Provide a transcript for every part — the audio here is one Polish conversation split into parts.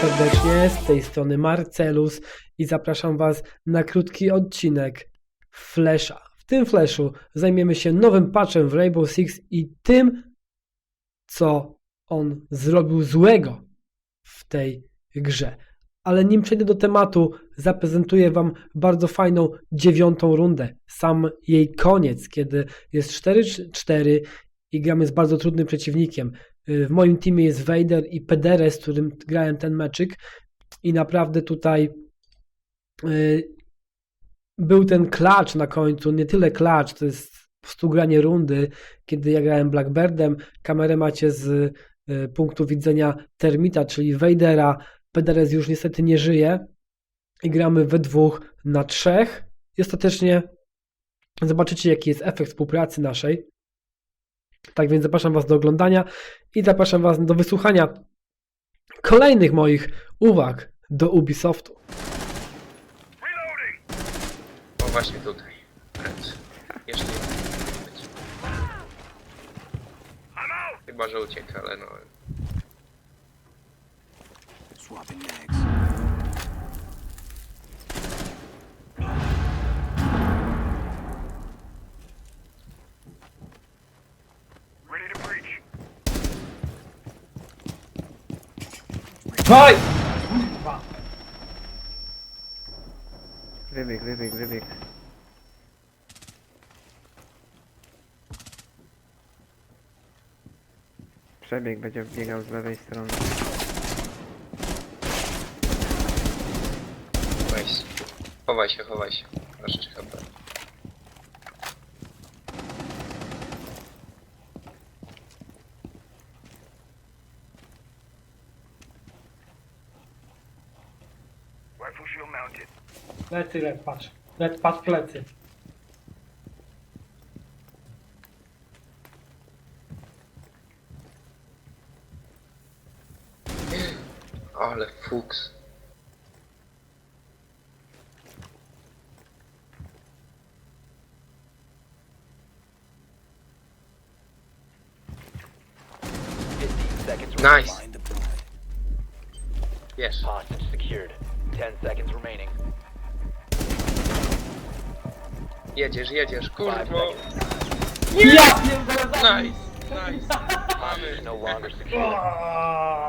serdecznie, z tej strony Marcelus i zapraszam Was na krótki odcinek Flasha. W tym Flashu zajmiemy się nowym patchem w Rainbow Six i tym, co on zrobił złego w tej grze. Ale nim przejdę do tematu, zaprezentuję Wam bardzo fajną dziewiątą rundę. Sam jej koniec, kiedy jest 4-4 i gramy z bardzo trudnym przeciwnikiem. W moim teamie jest Vader i Pederes, z którym grałem ten meczyk. I naprawdę tutaj y, był ten klacz na końcu, nie tyle klacz, to jest po prostu granie rundy, kiedy ja grałem Blackbirdem, kamerę macie z y, punktu widzenia Termita, czyli Vadera, Pederes już niestety nie żyje. I gramy we dwóch na trzech. I ostatecznie zobaczycie jaki jest efekt współpracy naszej. Tak więc zapraszam Was do oglądania i zapraszam Was do wysłuchania kolejnych moich uwag do Ubisoftu. O właśnie tutaj. Red. Jeszcze nie być. Chyba, że uciekł, ale no. Swapping mags. Hoj! Wybieg, wybieg, wybieg. Przebieg będzie biegał z lewej strony. Weź. Chowaj się, chowaj się. Masz 3 Plecy, led, patrz. Led, patrz plecy. Ale fuks. Seconds Nice. Find the boy. Wiesz. Hostage secured. Ten seconds remaining. Jedziesz, jedziesz, kurwo. Ja pierdolę Nice, nice. Hostage no longer secure.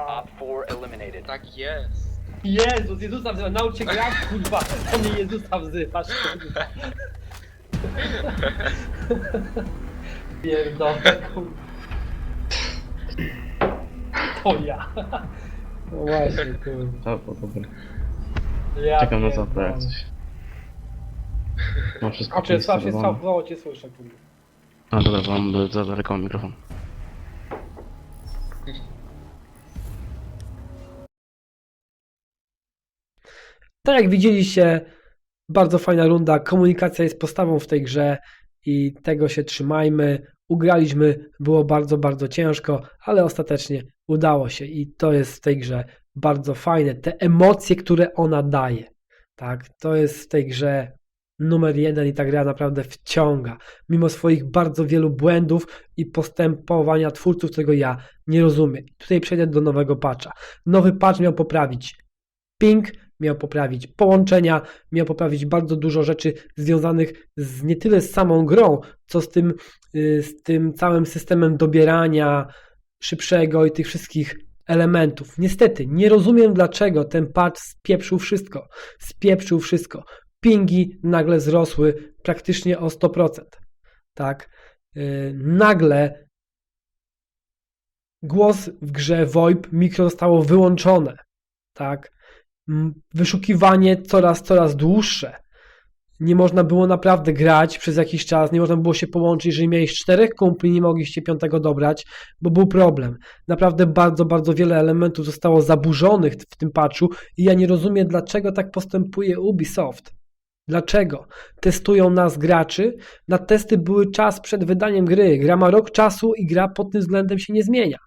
Op 4 eliminated. Tak jest. Jezus, Jezusa wzywa, naucz się grać, kurwa. To mnie Jezusa wzywasz, kurwa. Pierdolę, kurwa. To ja. No właśnie, kurwa. To było dobre. Ja Czekam na pierdolę. jak coś. Mam wszystko A czy słabo się przeinstalowane. słabo cię słyszę. A dobra, bo mam za daleko mikrofon. Tak jak widzieliście, bardzo fajna runda. Komunikacja jest postawą w tej grze i tego się trzymajmy. Ugraliśmy, było bardzo, bardzo ciężko, ale ostatecznie udało się i to jest w tej grze bardzo fajne. Te emocje, które ona daje, tak, to jest w tej grze numer jeden i ta gra naprawdę wciąga. Mimo swoich bardzo wielu błędów i postępowania twórców, którego ja nie rozumiem. Tutaj przejdę do nowego patcha. Nowy patch miał poprawić ping, miał poprawić połączenia, miał poprawić bardzo dużo rzeczy związanych z nie tyle z samą grą, co z tym, y, z tym całym systemem dobierania szybszego i tych wszystkich elementów. Niestety, nie rozumiem dlaczego ten patch spieprzył wszystko. Spieprzył wszystko. Pingi nagle wzrosły praktycznie o 100%. Tak? Y, Nagle głos w grze VoIP mikro zostało wyłączone. Tak? wyszukiwanie coraz, coraz dłuższe. Nie można było naprawdę grać przez jakiś czas, nie można było się połączyć, jeżeli miałeś czterech kumpli, nie mogliście piątego dobrać, bo był problem. Naprawdę bardzo, bardzo wiele elementów zostało zaburzonych w tym patchu i ja nie rozumiem, dlaczego tak postępuje Ubisoft. Dlaczego? Testują nas graczy, na testy były czas przed wydaniem gry, gra ma rok czasu i gra pod tym względem się nie zmienia.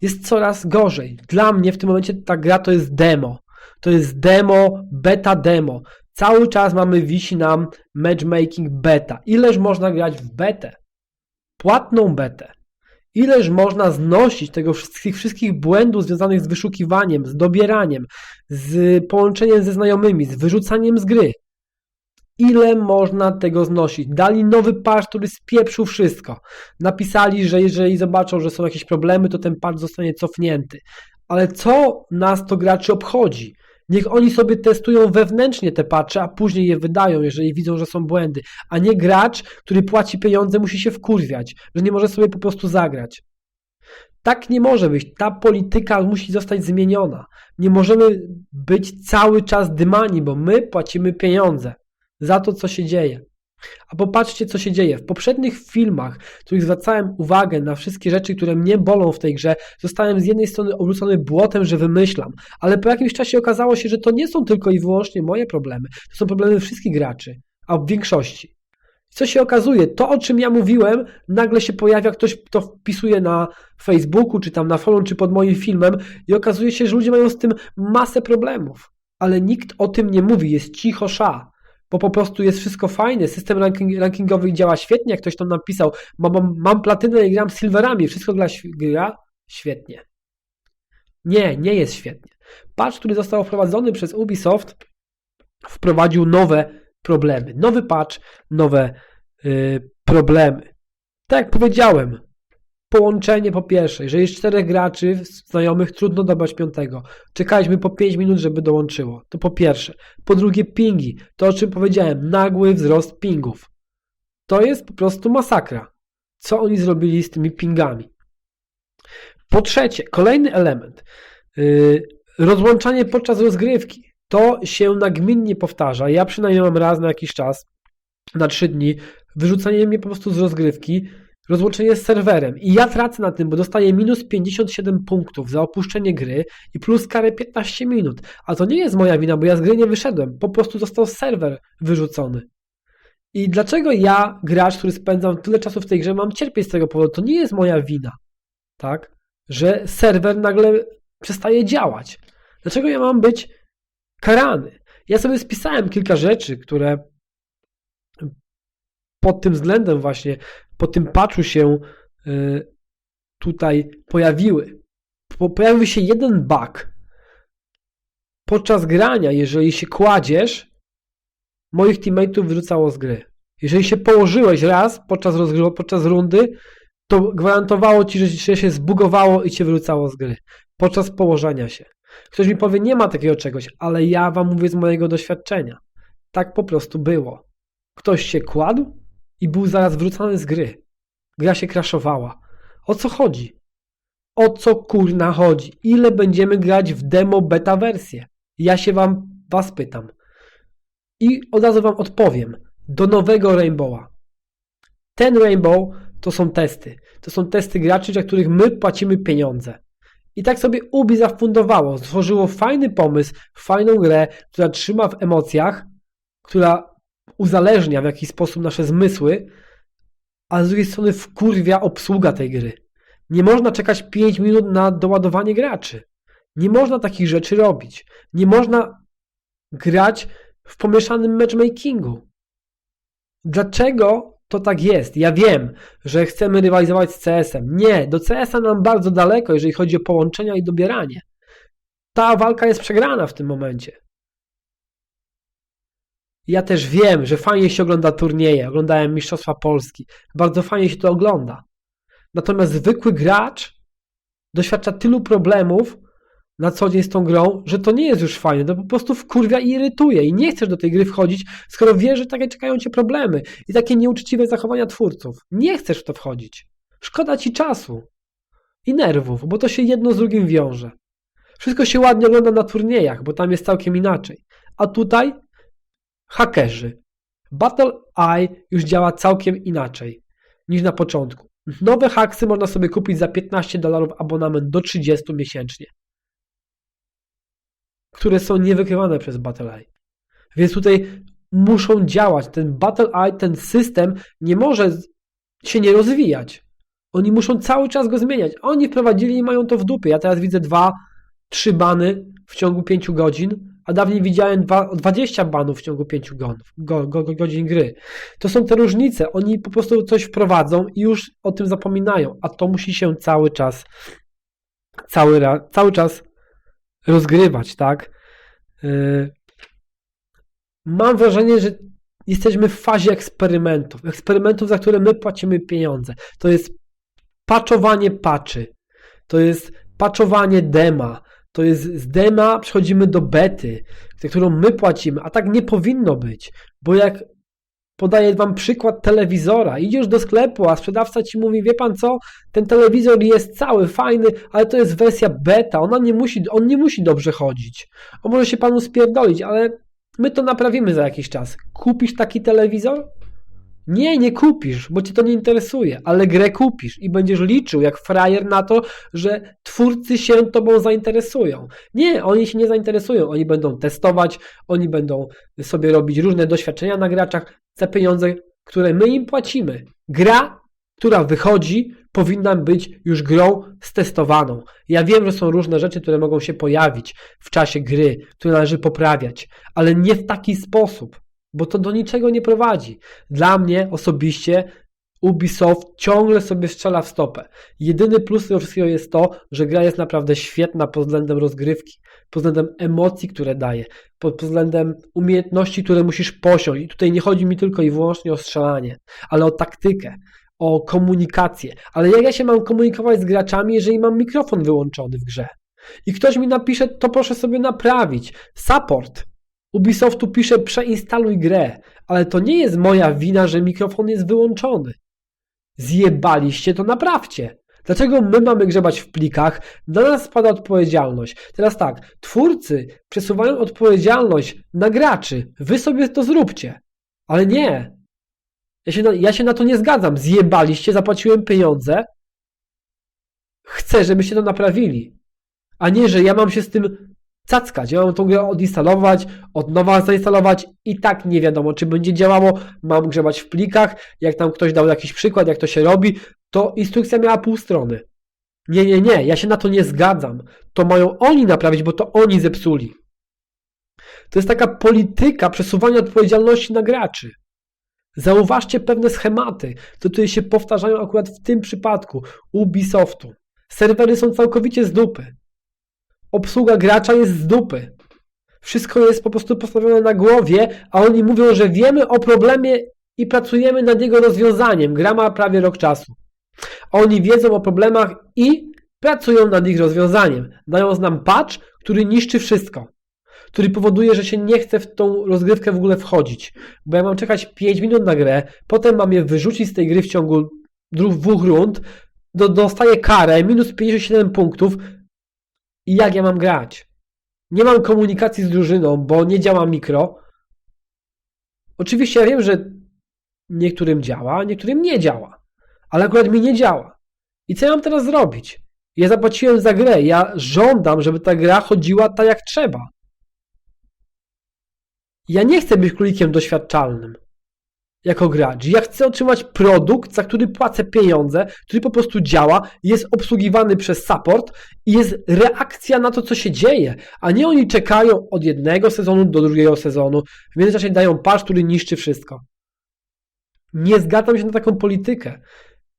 Jest coraz gorzej. Dla mnie w tym momencie ta gra to jest demo. To jest demo, beta demo. Cały czas mamy wisi nam matchmaking beta. Ileż można grać w betę? Płatną betę. Ileż można znosić tego wszystkich, wszystkich błędów związanych z wyszukiwaniem, z dobieraniem, z połączeniem ze znajomymi, z wyrzucaniem z gry. Ile można tego znosić? Dali nowy patch, który spieprzył wszystko. Napisali, że jeżeli zobaczą, że są jakieś problemy, to ten patch zostanie cofnięty. Ale co nas to graczy obchodzi? Niech oni sobie testują wewnętrznie te patche, a później je wydają, jeżeli widzą, że są błędy. A nie gracz, który płaci pieniądze, musi się wkurwiać, że nie może sobie po prostu zagrać. Tak nie może być. Ta polityka musi zostać zmieniona. Nie możemy być cały czas dymani, bo my płacimy pieniądze za to, co się dzieje. A popatrzcie, co się dzieje. W poprzednich filmach, w których zwracałem uwagę na wszystkie rzeczy, które mnie bolą w tej grze, zostałem z jednej strony obrócony błotem, że wymyślam, ale po jakimś czasie okazało się, że to nie są tylko i wyłącznie moje problemy. To są problemy wszystkich graczy, a w większości. Co się okazuje? To, o czym ja mówiłem, nagle się pojawia ktoś, kto wpisuje na Facebooku, czy tam na forum, czy pod moim filmem i okazuje się, że ludzie mają z tym masę problemów. Ale nikt o tym nie mówi, jest cicho sza bo po prostu jest wszystko fajne, system ranking, rankingowy działa świetnie, jak ktoś tam napisał, mam, mam, platynę i gram silverami, wszystko gra, gra świetnie. Nie, nie jest świetnie. Patch, który został wprowadzony przez Ubisoft, wprowadził nowe problemy. Nowy patch, nowe yy, problemy. Tak jak powiedziałem, połączenie po pierwsze, jeżeli jest czterech graczy znajomych, trudno dobrać piątego. Czekaliśmy po 5 minut, żeby dołączyło. To po pierwsze. Po drugie pingi. To o czym powiedziałem, nagły wzrost pingów. To jest po prostu masakra. Co oni zrobili z tymi pingami? Po trzecie, kolejny element. Yy, rozłączanie podczas rozgrywki. To się nagminnie powtarza. Ja przynajmniej mam raz na jakiś czas, na 3 dni, wyrzucanie mnie po prostu z rozgrywki rozłączenie z serwerem. I ja tracę na tym, bo dostaję minus 57 punktów za opuszczenie gry i plus karę 15 minut. A to nie jest moja wina, bo ja z gry nie wyszedłem. Po prostu został serwer wyrzucony. I dlaczego ja, gracz, który spędzam tyle czasu w tej grze, mam cierpieć z tego powodu? To nie jest moja wina, tak? Że serwer nagle przestaje działać. Dlaczego ja mam być karany? Ja sobie spisałem kilka rzeczy, które pod tym względem właśnie, po tym patchu się y, tutaj pojawiły. Po, pojawił się jeden bug. Podczas grania, jeżeli się kładziesz, moich teammateów wyrzucało z gry. Jeżeli się położyłeś raz podczas, podczas rundy, to gwarantowało ci, że się zbugowało i cię wyrzucało z gry. Podczas położenia się. Ktoś mi powie, nie ma takiego czegoś, ale ja wam mówię z mojego doświadczenia. Tak po prostu było. Ktoś się kładł, i był zaraz wrzucany z gry. Gra się crashowała. O co chodzi? O co kurna chodzi? Ile będziemy grać w demo beta wersję? Ja się wam was pytam. I od razu wam odpowiem. Do nowego Rainbowa. Ten Rainbow to są testy. To są testy graczy, za których my płacimy pieniądze. I tak sobie Ubi zafundowało. Stworzyło fajny pomysł, fajną grę, która trzyma w emocjach, która uzależnia w jakiś sposób nasze zmysły, a z drugiej strony wkurwia obsługa tej gry. Nie można czekać 5 minut na doładowanie graczy. Nie można takich rzeczy robić. Nie można grać w pomieszanym matchmakingu. Dlaczego to tak jest? Ja wiem, że chcemy rywalizować z CS-em. Nie, do CS-a nam bardzo daleko, jeżeli chodzi o połączenia i dobieranie. Ta walka jest przegrana w tym momencie. Ja też wiem, że fajnie się ogląda turnieje. Oglądałem Mistrzostwa Polski. Bardzo fajnie się to ogląda. Natomiast zwykły gracz doświadcza tylu problemów na co dzień z tą grą, że to nie jest już fajne. To po prostu wkurwia i irytuje. I nie chcesz do tej gry wchodzić, skoro wiesz, że takie czekają cię problemy i takie nieuczciwe zachowania twórców. Nie chcesz w to wchodzić. Szkoda ci czasu i nerwów, bo to się jedno z drugim wiąże. Wszystko się ładnie ogląda na turniejach, bo tam jest całkiem inaczej. A tutaj Hakerzy. Battle Eye już działa całkiem inaczej niż na początku. Nowe haksy można sobie kupić za 15 dolarów abonament do 30 miesięcznie, które są niewykrywane przez Battle Eye. Więc tutaj muszą działać. Ten Battle Eye, ten system nie może się nie rozwijać. Oni muszą cały czas go zmieniać. Oni wprowadzili i mają to w dupie. Ja teraz widzę dwa, trzy bany w ciągu pięciu godzin, a dawniej widziałem dwa, 20 banów w ciągu 5 gonów, go, go, go, godzin gry. To są te różnice. Oni po prostu coś wprowadzą i już o tym zapominają, a to musi się cały czas, cały, cały czas rozgrywać, tak? Yy, Mam wrażenie, że jesteśmy w fazie eksperymentów. Eksperymentów, za które my płacimy pieniądze. To jest patchowanie patchy. To jest patchowanie dema. To jest z dema przechodzimy do bety, za którą my płacimy, a tak nie powinno być, bo jak podaję wam przykład telewizora, idziesz do sklepu, a sprzedawca ci mówi, wie pan co, ten telewizor jest cały fajny, ale to jest wersja beta, ona nie musi, on nie musi dobrze chodzić. On może się panu spierdolić, ale my to naprawimy za jakiś czas. Kupisz taki telewizor? Nie, nie kupisz, bo cię to nie interesuje, ale grę kupisz i będziesz liczył jak frajer na to, że twórcy się tobą zainteresują. Nie, oni się nie zainteresują, oni będą testować, oni będą sobie robić różne doświadczenia na graczach za pieniądze, które my im płacimy. Gra, która wychodzi, powinna być już grą stestowaną. Ja wiem, że są różne rzeczy, które mogą się pojawić w czasie gry, które należy poprawiać, ale nie w taki sposób, bo to do niczego nie prowadzi. Dla mnie osobiście Ubisoft ciągle sobie strzela w stopę. Jedyny plus tego wszystkiego jest to, że gra jest naprawdę świetna pod względem rozgrywki, pod względem emocji, które daje, pod względem umiejętności, które musisz posiąść. I tutaj nie chodzi mi tylko i wyłącznie o strzelanie, ale o taktykę, o komunikację. Ale jak ja się mam komunikować z graczami, jeżeli mam mikrofon wyłączony w grze? I ktoś mi napisze, to proszę sobie naprawić. Support. Ubisoftu pisze przeinstaluj grę, ale to nie jest moja wina, że mikrofon jest wyłączony. Zjebaliście, to naprawcie. Dlaczego my mamy grzebać w plikach? Na nas spada odpowiedzialność. Teraz tak, twórcy przesuwają odpowiedzialność na graczy. Wy sobie to zróbcie. Ale nie. Ja się na, ja się na to nie zgadzam. Zjebaliście, zapłaciłem pieniądze. Chcę, żebyście to naprawili. A nie, że ja mam się z tym cackać. Ja mam tą grę odinstalować, od nowa zainstalować i tak nie wiadomo, czy będzie działało. Mam grzebać w plikach. Jak tam ktoś dał jakiś przykład, jak to się robi, to instrukcja miała pół strony. Nie, nie, nie, ja się na to nie zgadzam. To mają oni naprawić, bo to oni zepsuli. To jest taka polityka przesuwania odpowiedzialności na graczy. Zauważcie pewne schematy, które się powtarzają akurat w tym przypadku Ubisoftu. Serwery są całkowicie z dupy. Obsługa gracza jest z dupy. Wszystko jest po prostu postawione na głowie, a oni mówią, że wiemy o problemie i pracujemy nad jego rozwiązaniem. Gra ma prawie rok czasu. Oni wiedzą o problemach i pracują nad ich rozwiązaniem. Dają nam patch, który niszczy wszystko. Który powoduje, że się nie chce w tą rozgrywkę w ogóle wchodzić. Bo ja mam czekać 5 minut na grę, potem mam je wyrzucić z tej gry w ciągu dwóch rund, do, dostaję karę, minus 57 punktów i jak ja mam grać? Nie mam komunikacji z drużyną, bo nie działa mikro. Oczywiście ja wiem, że niektórym działa, niektórym nie działa. Ale akurat mi nie działa. I co ja mam teraz zrobić? Ja zapłaciłem za grę. Ja żądam, żeby ta gra chodziła tak jak trzeba. Ja nie chcę być królikiem doświadczalnym jako gracz. Ja chcę otrzymać produkt, za który płacę pieniądze, który po prostu działa, jest obsługiwany przez support i jest reakcja na to, co się dzieje, a nie oni czekają od jednego sezonu do drugiego sezonu, w międzyczasie dają patch, który niszczy wszystko. Nie zgadzam się na taką politykę.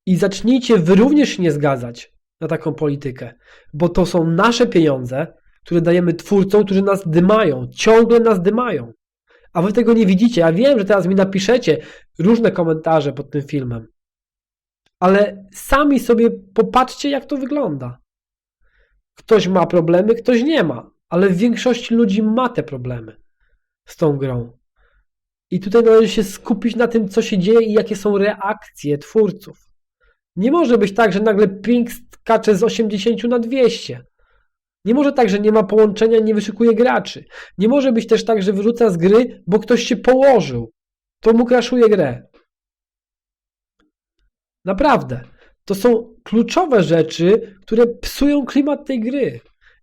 I zacznijcie wy również się nie zgadzać na taką politykę, bo to są nasze pieniądze, które dajemy twórcom, którzy nas dymają, ciągle nas dymają. A wy tego nie widzicie. Ja wiem, że teraz mi napiszecie różne komentarze pod tym filmem. Ale sami sobie popatrzcie, jak to wygląda. Ktoś ma problemy, ktoś nie ma. Ale w większości ludzi ma te problemy z tą grą. I tutaj należy się skupić na tym, co się dzieje i jakie są reakcje twórców. Nie może być tak, że nagle ping skacze z 80 na 200. Nie może tak, że nie ma połączenia, nie wyszukuje graczy. Nie może być też tak, że wyrzuca z gry, bo ktoś się położył. To mu kraszuje grę. Naprawdę. To są kluczowe rzeczy, które psują klimat tej gry.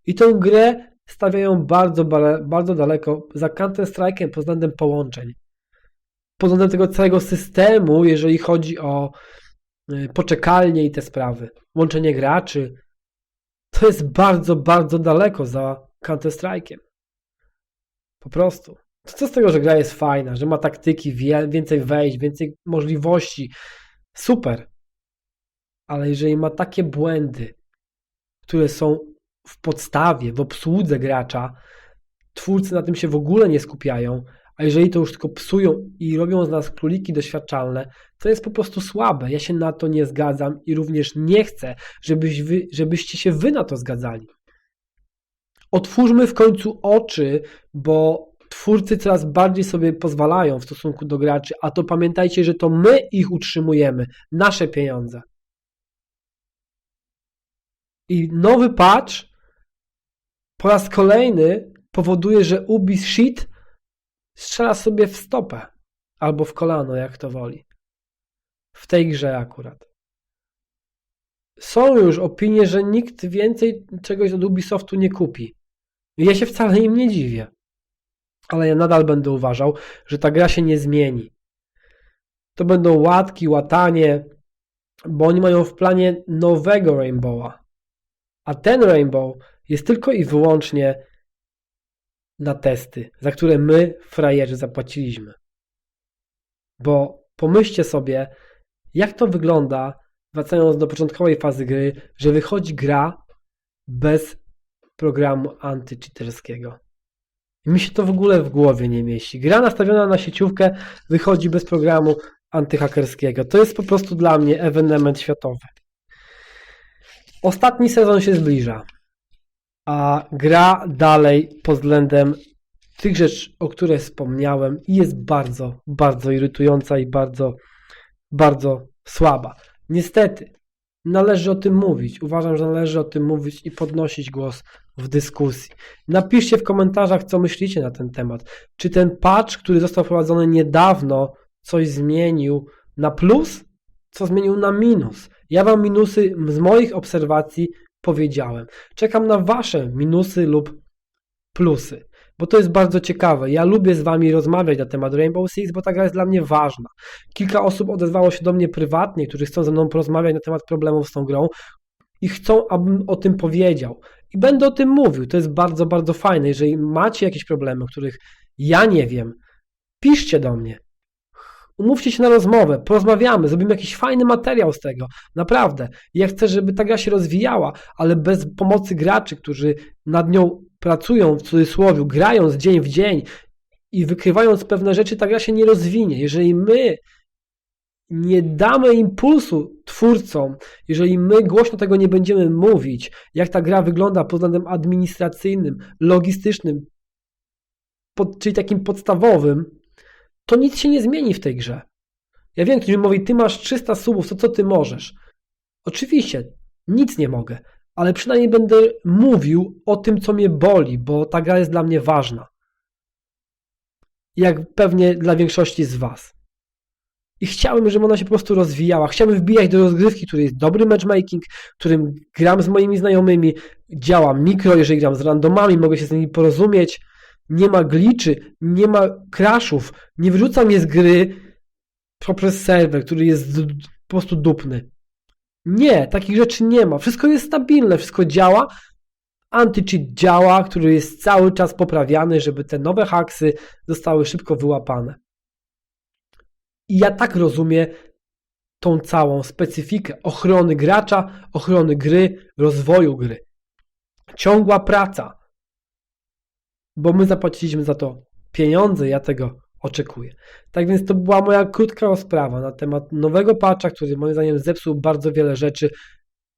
I tę grę stawiają bardzo, ba- bardzo daleko za Counter-Strike'em pod względem połączeń. Pod względem tego całego systemu, jeżeli chodzi o y, poczekalnie i te sprawy. Łączenie graczy, to jest bardzo, bardzo daleko za Counter-Strike'iem. Po prostu. To co z tego, że gra jest fajna, że ma taktyki, więcej wejść, więcej możliwości. Super. Ale jeżeli ma takie błędy, które są w podstawie, w obsłudze gracza, twórcy na tym się w ogóle nie skupiają, a jeżeli to już tylko psują i robią z nas króliki doświadczalne, to jest po prostu słabe. Ja się na to nie zgadzam i również nie chcę, żebyś wy, żebyście się wy na to zgadzali. Otwórzmy w końcu oczy, bo twórcy coraz bardziej sobie pozwalają w stosunku do graczy, a to pamiętajcie, że to my ich utrzymujemy, nasze pieniądze. I nowy patch po raz kolejny powoduje, że Ubi Shit strzela sobie w stopę albo w kolano, jak to woli. W tej grze akurat. Są już opinie, że nikt więcej czegoś od Ubisoftu nie kupi. Ja się wcale im nie dziwię. Ale ja nadal będę uważał, że ta gra się nie zmieni. To będą łatki, łatanie, bo oni mają w planie nowego Rainbowa. A ten Rainbow jest tylko i wyłącznie na testy, za które my, frajerzy, zapłaciliśmy. Bo pomyślcie sobie, jak to wygląda, wracając do początkowej fazy gry, że wychodzi gra bez programu antycheaterskiego. Mi się to w ogóle w głowie nie mieści. Gra nastawiona na sieciówkę wychodzi bez programu antyhakerskiego. To jest po prostu dla mnie ewenement światowy. Ostatni sezon się zbliża, a gra dalej pod względem tych rzeczy, o których wspomniałem, jest bardzo, bardzo irytująca i bardzo, bardzo słaba. Niestety, należy o tym mówić. Uważam, że należy o tym mówić i podnosić głos w dyskusji. Napiszcie w komentarzach, co myślicie na ten temat. Czy ten patch, który został wprowadzony niedawno, coś zmienił na plus, co zmienił na minus? Ja wam minusy z moich obserwacji powiedziałem. Czekam na wasze minusy lub plusy, bo to jest bardzo ciekawe. Ja lubię z wami rozmawiać na temat Rainbow Six, bo ta gra jest dla mnie ważna. Kilka osób odezwało się do mnie prywatnie, którzy chcą ze mną porozmawiać na temat problemów z tą grą i chcą, abym o tym powiedział. I będę o tym mówił. To jest bardzo, bardzo fajne. Jeżeli macie jakieś problemy, których ja nie wiem, piszcie do mnie. Umówcie się na rozmowę, porozmawiamy, zrobimy jakiś fajny materiał z tego. Naprawdę. Ja chcę, żeby ta gra się rozwijała, ale bez pomocy graczy, którzy nad nią pracują, w cudzysłowie, grają z dzień w dzień i wykrywając pewne rzeczy, ta gra się nie rozwinie. Jeżeli my nie damy impulsu twórcom, jeżeli my głośno tego nie będziemy mówić, jak ta gra wygląda pod względem administracyjnym, logistycznym, pod, czyli takim podstawowym, to nic się nie zmieni w tej grze. Ja wiem, ktoś mi mówi, ty masz 300 subów, to co ty możesz? Oczywiście, nic nie mogę, ale przynajmniej będę mówił o tym, co mnie boli, bo ta gra jest dla mnie ważna. Jak pewnie dla większości z was. I chciałbym, żeby ona się po prostu rozwijała. Chciałbym wbijać do rozgrywki, który jest dobry matchmaking, którym gram z moimi znajomymi, działa mikro, jeżeli gram z randomami, mogę się z nimi porozumieć, nie ma gliczy, nie ma crashów, nie wyrzuca mnie z gry poprzez serwer, który jest po prostu dupny. Nie, takich rzeczy nie ma. Wszystko jest stabilne, wszystko działa. Anti-cheat działa, który jest cały czas poprawiany, żeby te nowe haksy zostały szybko wyłapane. I ja tak rozumiem tą całą specyfikę ochrony gracza, ochrony gry, rozwoju gry. Ciągła praca, bo my zapłaciliśmy za to pieniądze, ja tego oczekuję. Tak więc to była moja krótka rozprawa na temat nowego patcha, który moim zdaniem zepsuł bardzo wiele rzeczy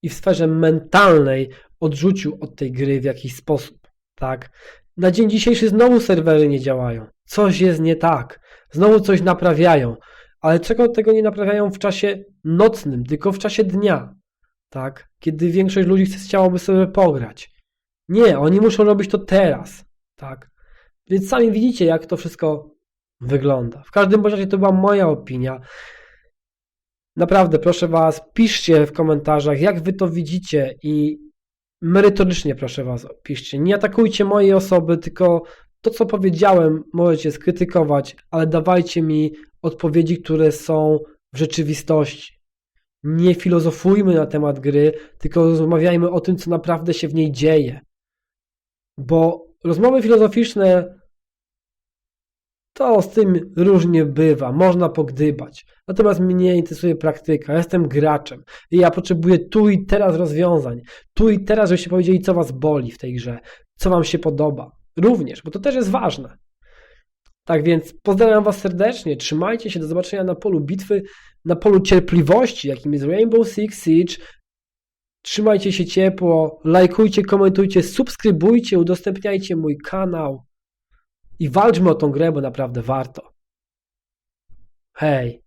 i w sferze mentalnej odrzucił od tej gry w jakiś sposób. Tak? Na dzień dzisiejszy znowu serwery nie działają. Coś jest nie tak. Znowu coś naprawiają. Ale czego tego nie naprawiają w czasie nocnym, tylko w czasie dnia. Tak? Kiedy większość ludzi chciałoby sobie pograć. Nie, oni muszą robić to teraz. Tak? Więc sami widzicie, jak to wszystko wygląda. W każdym razie to była moja opinia. Naprawdę, proszę Was, piszcie w komentarzach, jak Wy to widzicie i merytorycznie, proszę Was, piszcie. Nie atakujcie mojej osoby, tylko to, co powiedziałem, możecie skrytykować, ale dawajcie mi odpowiedzi, które są w rzeczywistości. Nie filozofujmy na temat gry, tylko rozmawiajmy o tym, co naprawdę się w niej dzieje. Bo rozmowy filozoficzne To z tym różnie bywa, można pogdybać. Natomiast mnie interesuje praktyka, jestem graczem i ja potrzebuję tu i teraz rozwiązań. Tu i teraz, żebyście powiedzieli, co was boli w tej grze, co wam się podoba. Również, bo to też jest ważne. Tak więc pozdrawiam was serdecznie, trzymajcie się, do zobaczenia na polu bitwy, na polu cierpliwości, jakim jest Rainbow Six Siege. Trzymajcie się ciepło, lajkujcie, komentujcie, subskrybujcie, udostępniajcie mój kanał i walczmy o tą grę, bo naprawdę warto. Hej!